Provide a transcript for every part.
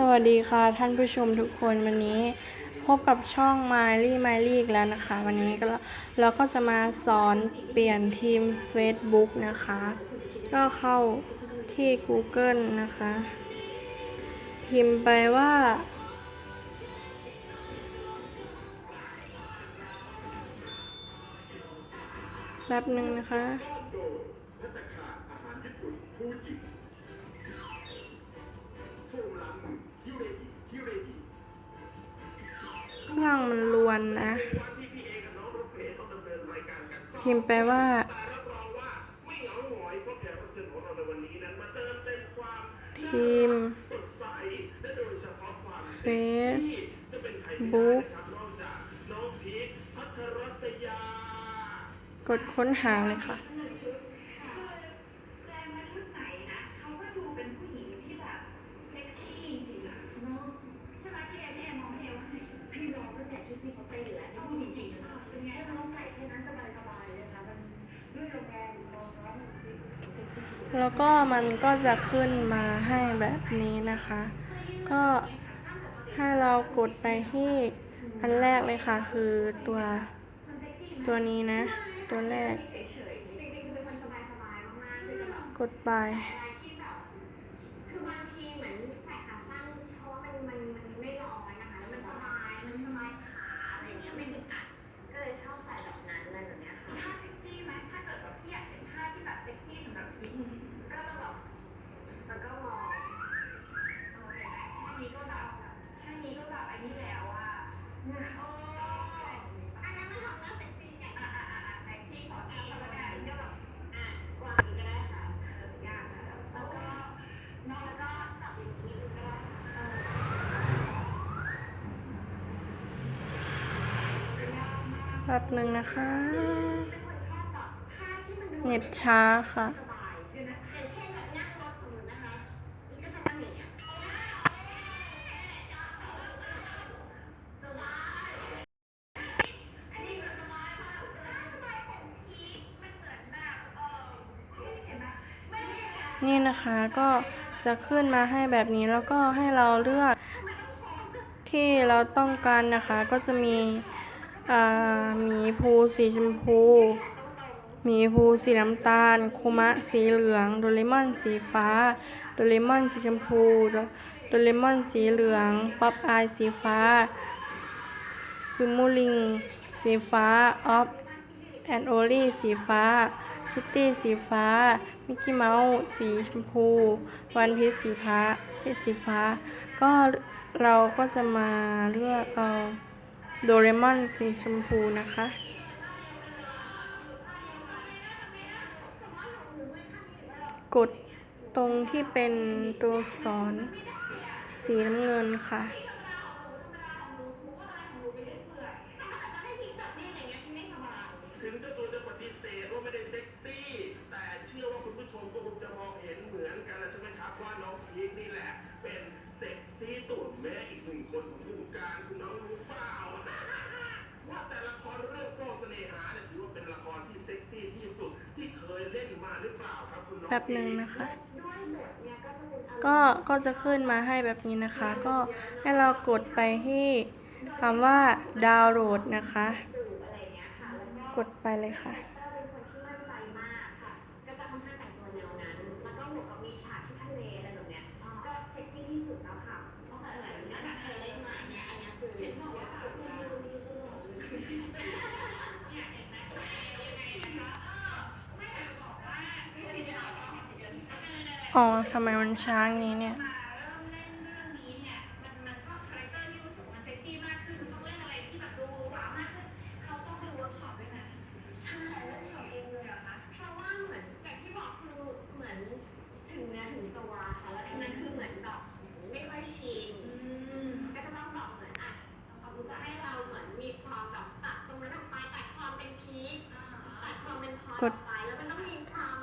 สวัสดีค่ะท่านผู้ชมทุกคนวันนี้พบกับช่อง m i l e y m i l e กแล้วนะคะ วันนี้ก็เราก็จะมาสอนเปลี่ยนทีม Facebook นะคะ ก็เข้าที่ Google นะคะ พิมพ์ไปว่า แป๊บหนึ่งนะคะโซลั เรื่องมันลวนนะพิมพ์ไปว่าทีมเฟซบุ๊กกดค้นหาเลยค่ะ แล้วก็มันก็จะขึ้นมาให้แบบนี้นะคะ ก็ให้เรากดไปที่อันแรกเลยค่ะ คือตัวตัวนี้นะ ตัวแรก กดไป แบบหนึ่งนะคะ เน็ตช้าค่ะ นี่นะคะก็จะขึ้นมาให้แบบนี้แล้วก็ให้เราเลือกที่เราต้องการนะคะก็จะมีหมีภูสีชมพูหมีภูสีน้ำตาลคุมะสีเหลืองโดเรมอนสีฟ้าโดเรมอนสีชมพูโดเรมอนสีเหลืองป๊อปอายสีฟ้าซูมูลิงสีฟ้าออฟแอนโอลี่สีฟ้าคิตตี้สีฟ้า มิกกี้เมาส์สีชมพู วันพีชสีฟ้าเพชสีฟ้า ก็เราก็จะมาเลือกเอาโดเรมอนสีชมพูนะคะ กดตรงที่เป็นตัวสอนสีน้ำเงินค่ะ เซ็กซี่ตุ่นแม่อีกหนึ่งคนของวงการคุณน้องรู้เปล่า ว่าแต่ละครเรื่องโซ่เสน่หาเนี่ยถือว่าเป็นละครที่เซ็กซี่ที่สุดที่เคยเล่นมาหรือเปล่าครับคุณน้องแป๊บหนึ่งนะคะ ก็ก็จะขึ้นมาให้แบบนี้นะคะ ก็ให้เรากดไปที่คำว่าดาวน์โหลดนะคะ กดไปเลยค่ะ อ๋อทำไมมันช้างนี้เนี่ย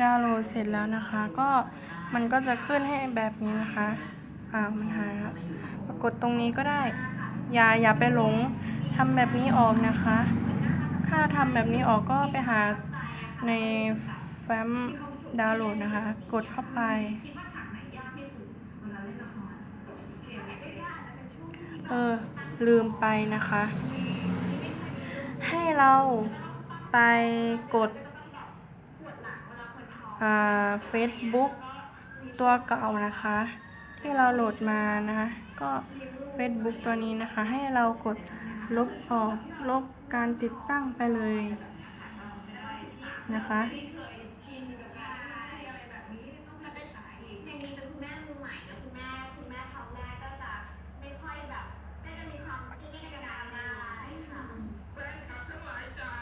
ดาวน์โหลดเสร็จแล้วนะคะ ก็มันก็จะขึ้นให้แบบนี้นะคะอ้าวมันหายแล้วปรากฏตรงนี้ก็ได้ อย่าอย่าไปหลงทำแบบนี้ออกนะคะ ถ้าทำแบบนี้ออกก็ไปหาในแฟ้มดาวน์โหลดนะคะ กดเข้าไป เออ ลืมไปนะคะ ให้เราไปกด เฟซบุ๊กตัวเก่านะคะ ที่เราโหลดมานะคะก็เฟซบุ๊กตัวนี้นะคะ ให้เรากดลบออกลบการติดตั้งไปเลยนะคะ อย่างนี้เป็นคุณแม่มือใหม่แล้วคุณแม่คุณแม่ท้องแรกก็จะไม่ค่อยแบบก็จะมีความที่นี่ในกระดานได้ค่ะ แฟนคลับทั้งหลายจ๋า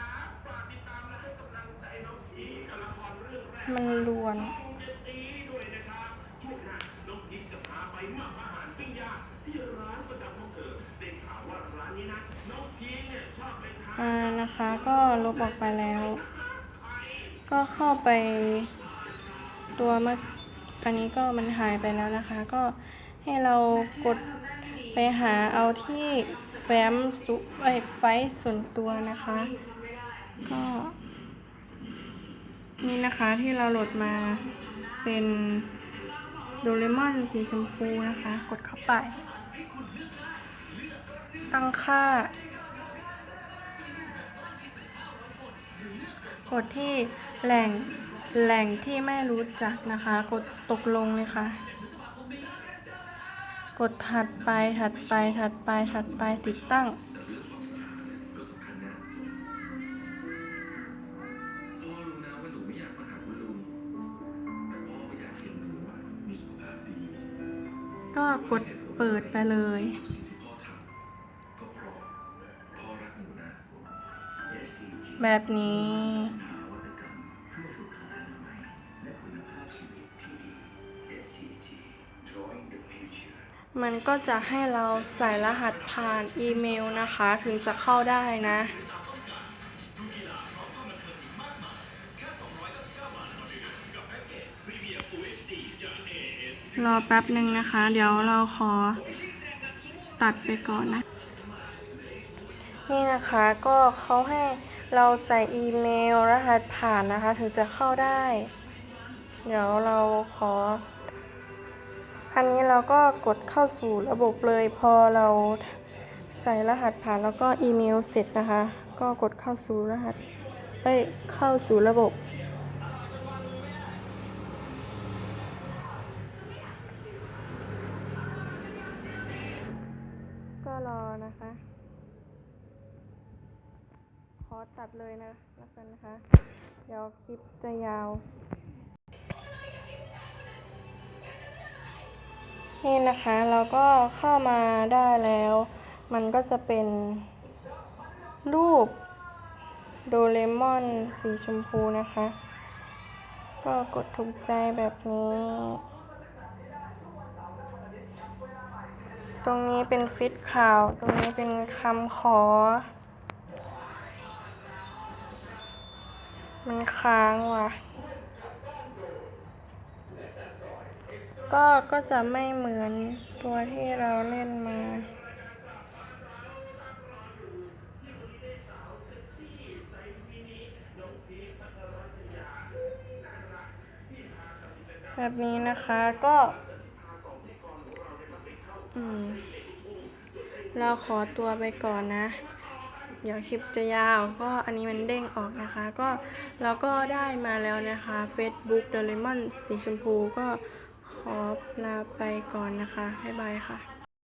ฝากติดตามและให้กำลังใจน้องพีคกับละครเรื่องแรก มันลวน ช่องเจ็ดสีด้วยนะครับช่วงหน้าน้องพีคจะพาไปหมักอาหารปิ้งย่างที่ร้านประจำของเธอได้ข่าวว่าร้านนี้นะน้ อ่านะคะก็ลบออกไปแล้ว ก็เข้าไป ตัวเมื่ออันนี้ก็มันหายไปแล้วนะคะ ก็ให้เรากดไปหาเอาที่แฟ้มสุไอไฟส่วนตัวนะคะ ก็ นี่นะคะที่เราโหลดมาเป็นโดเรมอนสีชมพูนะคะ กดเข้าไป ตั้งค่า กดที่แหล่งแหล่งที่ไม่รู้จักนะคะ กดตกลงเลยค่ะ กดถัดไปถัดไปถัดไปถัดไปติดตั้ง ก็กดเปิดไปเลยสิ่งที่พ่ มันก็จะให้เราใส่รหัสผ่านอีเมลนะคะ ถึงจะเข้าได้นะรอแป๊บหนึ่งนะคะ เดี๋ยวเราขอตัดไปก่อนนะ นี่นะคะก็เขาให้เราใส่อีเมลรหัสผ่านนะคะ ถึงจะเข้าได้ เดี๋ยวเราขอ อันนี้เราก็กดเข้าสู่ระบบเลยพอเราใส่รหัสผ่านแล้วก็อีเมลเสร็จนะคะ ก็กดเข้าสู่รหัสเอ้ยเข้าสู่ระบบก็รอนะคะ ขอตัดเลยนะแล้วกันนะคะ เดี๋ยวคลิปจะยาว นี่นะคะเราก็เข้ามาได้แล้ว มันก็จะเป็นรูปโดเรมอนสีชมพูนะคะ ก็กดถูกใจแบบนี้ ตรงนี้เป็นฟิตข่าว ตรงนี้เป็นคำขอ มันค้างว่ะ ก็ก็จะไม่เหมือนตัวที่เราเล่นมา แบบนี้นะคะก็อืเราขอตัวไปก่อนนะ เดี๋ยวคลิปจะยาว ก็อันนี้มันเด้งออกนะคะ ก็เราก็ได้มาแล้วนะคะ Facebook d o r e m o n สีชมพูก็ ขอลาไปก่อนนะคะ บ๊ายบายค่ะ